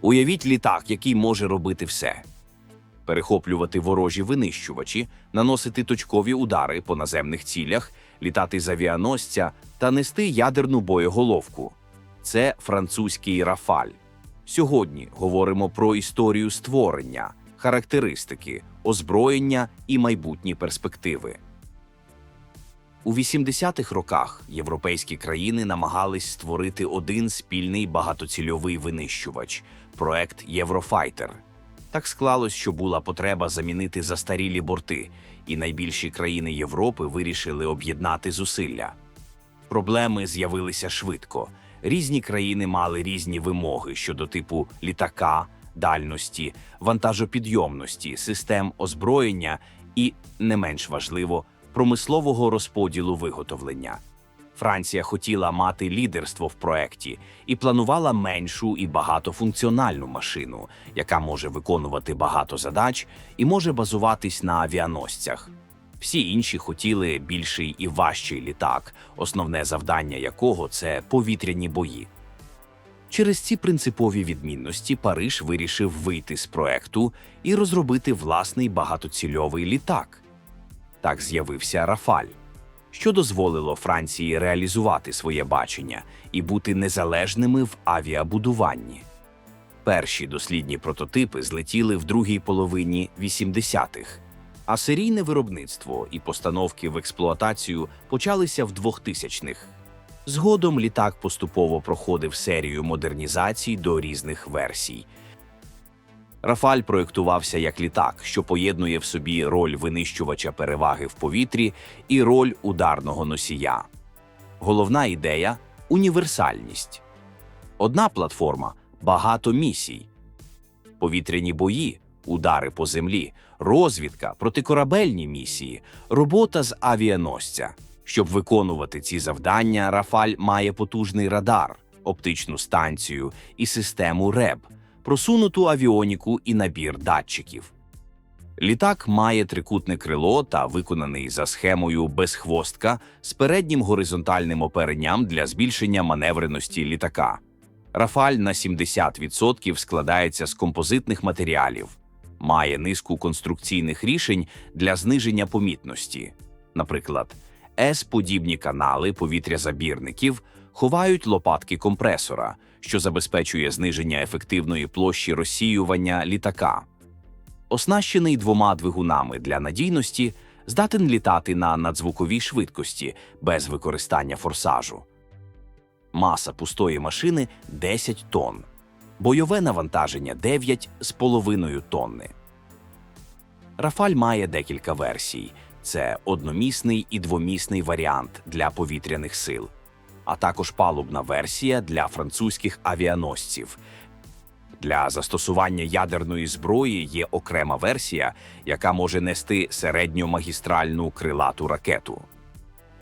Уявіть літак, який може робити все: перехоплювати ворожі винищувачі, наносити точкові удари по наземних цілях, літати з авіаносця та нести ядерну боєголовку. Це французький Рафаль. Сьогодні говоримо про історію створення, характеристики, озброєння і майбутні перспективи. У 80-х роках європейські країни намагались створити один спільний багатоцільовий винищувач проект Єврофайтер. Так склалось, що була потреба замінити застарілі борти, і найбільші країни Європи вирішили об'єднати зусилля. Проблеми з'явилися швидко. Різні країни мали різні вимоги щодо типу літака, дальності, вантажопідйомності, систем озброєння і, не менш важливо, промислового розподілу виготовлення. Франція хотіла мати лідерство в проекті і планувала меншу і багатофункціональну машину, яка може виконувати багато задач і може базуватись на авіаносцях. Всі інші хотіли більший і важчий літак, основне завдання якого це повітряні бої. Через ці принципові відмінності Париж вирішив вийти з проекту і розробити власний багатоцільовий літак. Так з'явився Рафаль, що дозволило Франції реалізувати своє бачення і бути незалежними в авіабудуванні. Перші дослідні прототипи злетіли в другій половині 80-х, а серійне виробництво і постановки в експлуатацію почалися в 2000-х. Згодом літак поступово проходив серію модернізацій до різних версій. Рафаль проєктувався як літак, що поєднує в собі роль винищувача переваги в повітрі і роль ударного носія. Головна ідея універсальність. Одна платформа багато місій. Повітряні бої, удари по землі, розвідка, протикорабельні місії, робота з авіаносця. Щоб виконувати ці завдання, Рафаль має потужний радар, оптичну станцію і систему РЕБ, просунуту авіоніку і набір датчиків. Літак має трикутне крило та виконаний за схемою безхвостка з переднім горизонтальним оперенням для збільшення маневреності літака. Рафаль на 70% складається з композитних матеріалів, має низку конструкційних рішень для зниження помітності. Наприклад, С-подібні канали повітрязабірників ховають лопатки компресора, що забезпечує зниження ефективної площі розсіювання літака. Оснащений двома двигунами для надійності, здатен літати на надзвуковій швидкості без використання форсажу. Маса пустої машини 10 тонн, бойове навантаження 9,5 тонни. Рафаль має декілька версій: це одномісний і двомісний варіант для повітряних сил, а також палубна версія для французьких авіаносців. Для застосування ядерної зброї є окрема версія, яка може нести середньомагістральну крилату ракету.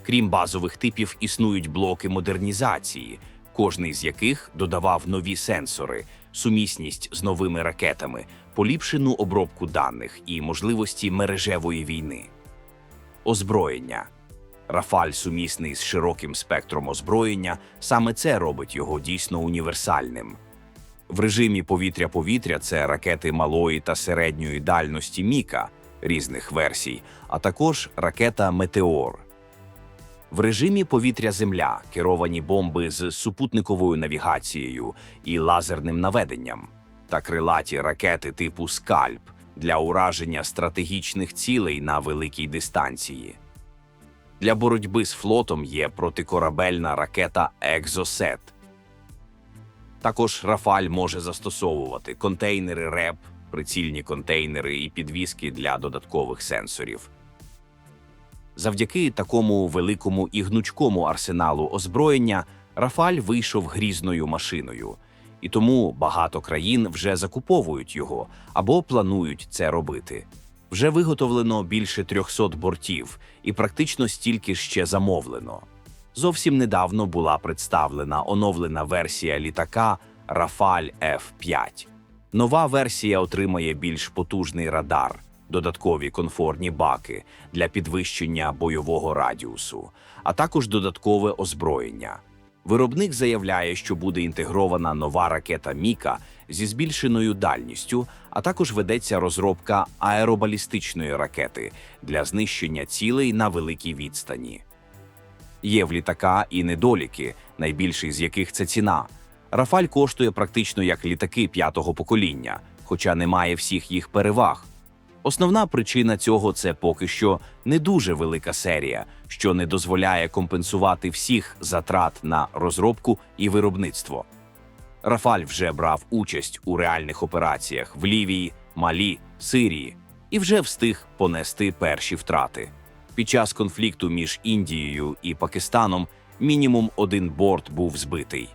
Крім базових типів, існують блоки модернізації, кожний з яких додавав нові сенсори, сумісність з новими ракетами, поліпшену обробку даних і можливості мережевої війни. Озброєння. Рафаль сумісний з широким спектром озброєння, саме це робить його дійсно універсальним. В режимі повітря-повітря це ракети малої та середньої дальності Міка різних версій, а також ракета Метеор. В режимі повітря-земля керовані бомби з супутниковою навігацією і лазерним наведенням та крилаті ракети типу Скальп для ураження стратегічних цілей на великій дистанції. Для боротьби з флотом є протикорабельна ракета Екзосет. Також Рафаль може застосовувати контейнери РЕП, прицільні контейнери і підвіски для додаткових сенсорів. Завдяки такому великому і гнучкому арсеналу озброєння Рафаль вийшов грізною машиною, і тому багато країн вже закуповують його або планують це робити. Вже виготовлено більше 300 бортів, і практично стільки ще замовлено. Зовсім недавно була представлена оновлена версія літака Рафаль F5. Нова версія отримає більш потужний радар, додаткові комфортні баки для підвищення бойового радіусу, а також додаткове озброєння. Виробник заявляє, що буде інтегрована нова ракета Міка зі збільшеною дальністю, а також ведеться розробка аеробалістичної ракети для знищення цілей на великій відстані. Є в літака і недоліки, найбільший з яких це ціна. Рафаль коштує практично як літаки п'ятого покоління, хоча не має всіх їх переваг. Основна причина цього це поки що не дуже велика серія, що не дозволяє компенсувати всіх затрат на розробку і виробництво. Рафаль вже брав участь у реальних операціях в Лівії, Малі, Сирії і вже встиг понести перші втрати. Під час конфлікту між Індією і Пакистаном мінімум один борт був збитий.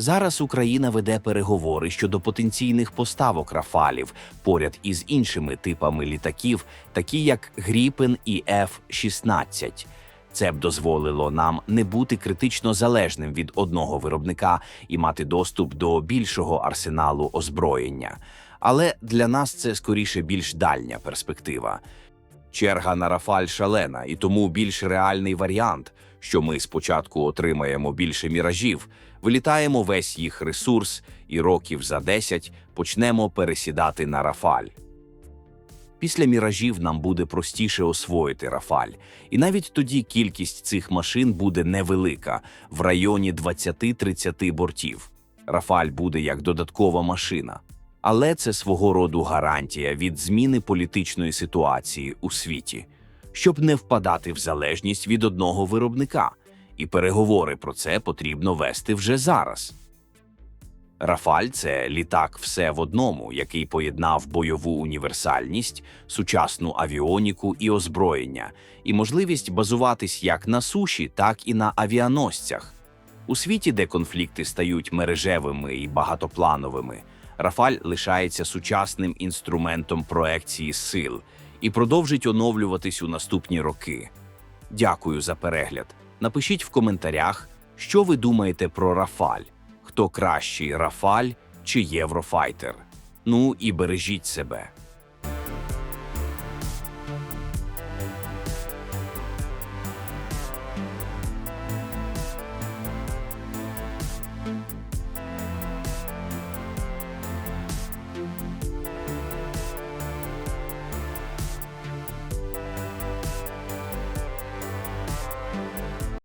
Зараз Україна веде переговори щодо потенційних поставок Рафалів поряд із іншими типами літаків, такі як Гріпен і F-16. Це б дозволило нам не бути критично залежним від одного виробника і мати доступ до більшого арсеналу озброєння. Але для нас це скоріше більш дальня перспектива. Черга на Рафаль шалена, і тому більш реальний варіант, що ми спочатку отримаємо більше міражів, вилітаємо весь їх ресурс, і років за 10 почнемо пересідати на Рафаль. Після міражів нам буде простіше освоїти Рафаль, і навіть тоді кількість цих машин буде невелика в районі 20-30 бортів. Рафаль буде як додаткова машина. Але це свого роду гарантія від зміни політичної ситуації у світі, щоб не впадати в залежність від одного виробника, і переговори про це потрібно вести вже зараз. Рафаль це літак все в одному, який поєднав бойову універсальність, сучасну авіоніку і озброєння, і можливість базуватись як на суші, так і на авіаносцях. У світі, де конфлікти стають мережевими і багатоплановими, Рафаль лишається сучасним інструментом проекції сил і продовжить оновлюватись у наступні роки. Дякую за перегляд. Напишіть в коментарях, що ви думаєте про Рафаль, хто кращий Рафаль чи Єврофайтер. Ну і бережіть себе.